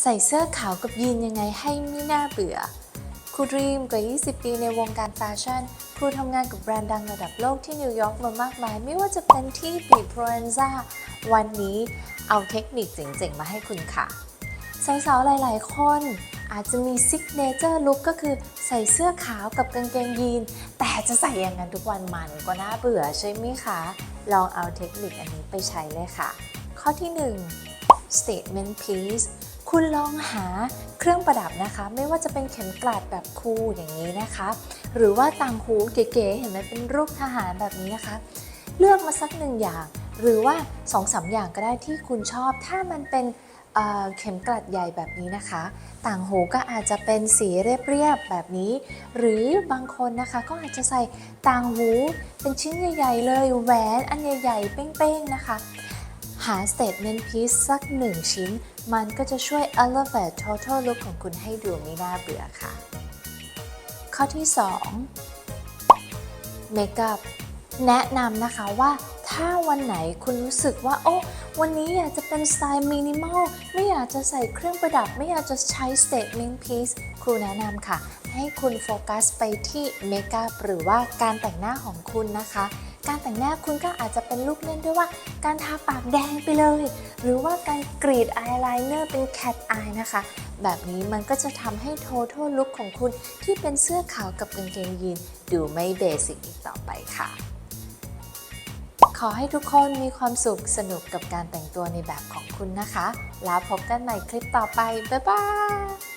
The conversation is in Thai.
ใส่เสื้อขาวกับยีนยังไงให้ไม่น่าเบื่อ ครูดรีมกว่า 20 ปีในวงการแฟชั่น ครูทำงานกับแบรนด์ดังระดับโลกที่นิวยอร์กมามากมาย ไม่ว่าจะเป็นที่บีโปรเอนซาวันนี้เอาเทคนิคเจ๋งๆ มาให้คุณค่ะ สาวๆ หลายๆ คนอาจจะมีซิกเนเจอร์ลุคก็คือใส่เสื้อขาวกับกางเกงยีน แต่จะใส่อย่างนั้นทุกวันมันก็น่าเบื่อใช่ไหมคะ ลองเอาเทคนิคอันนี้ไปใช้เลยค่ะ ข้อที่ 1 statement piece คุณลองหาเครื่องประดับนะคะ ไม่ว่าจะเป็นเข็มกลัดแบบคูลอย่างนี้นะคะ หรือว่าต่างหูเก๋ๆเห็นไหมเป็นรูปทหารแบบนี้นะคะ เลือกมาสักหนึ่งอย่าง หรือว่า2อสาอย่างก็ได้ที่คุณชอบ ถ้ามันเป็นเข็มกลัดใหญ่แบบนี้นะคะ ต่างหูก็อาจจะเป็นสีเรียบๆแบบนี้ หรือบางคนนะคะก็อาจจะใส่ต่างหูเป็นชิ้นใหญ่ ๆ เลยแหวนอันใหญ่ ๆ เป้งๆนะคะ หา statement piece สักหนึ่งชิ้น มันก็จะช่วย elevate total look ของคุณให้ดูไม่น่าเบื่อค่ะ ข้อที่ 2 Makeup แนะนำนะคะว่าถ้าวันไหนคุณรู้สึกว่า โอ้ วันนี้อยากจะเป็นสไตล์มินิมอล ไม่อยากจะใส่เครื่องประดับ ไม่อยากจะใช้ statement piece ครูแนะนำค่ะ ให้คุณโฟกัสไปที่เมคอัพหรือว่าการแต่งหน้าของคุณนะคะ การแต่งหน้าคุณก็อาจจะเป็นลูกเล่นด้วยว่า การทาปากแดงไปเลย หรือว่าการกรีดอายไลเนอร์เป็น cat eye นะคะ แบบนี้มันก็จะทำให้ total look ของคุณที่เป็นเสื้อขาวกับกางเกงยีนดูไม่เบสิกอีกต่อไปค่ะขอให้ทุกคนมีความสุขสนุกกับการแต่งตัวในแบบของคุณนะคะ แล้วพบกันใหม่คลิปต่อไป บ๊ายบาย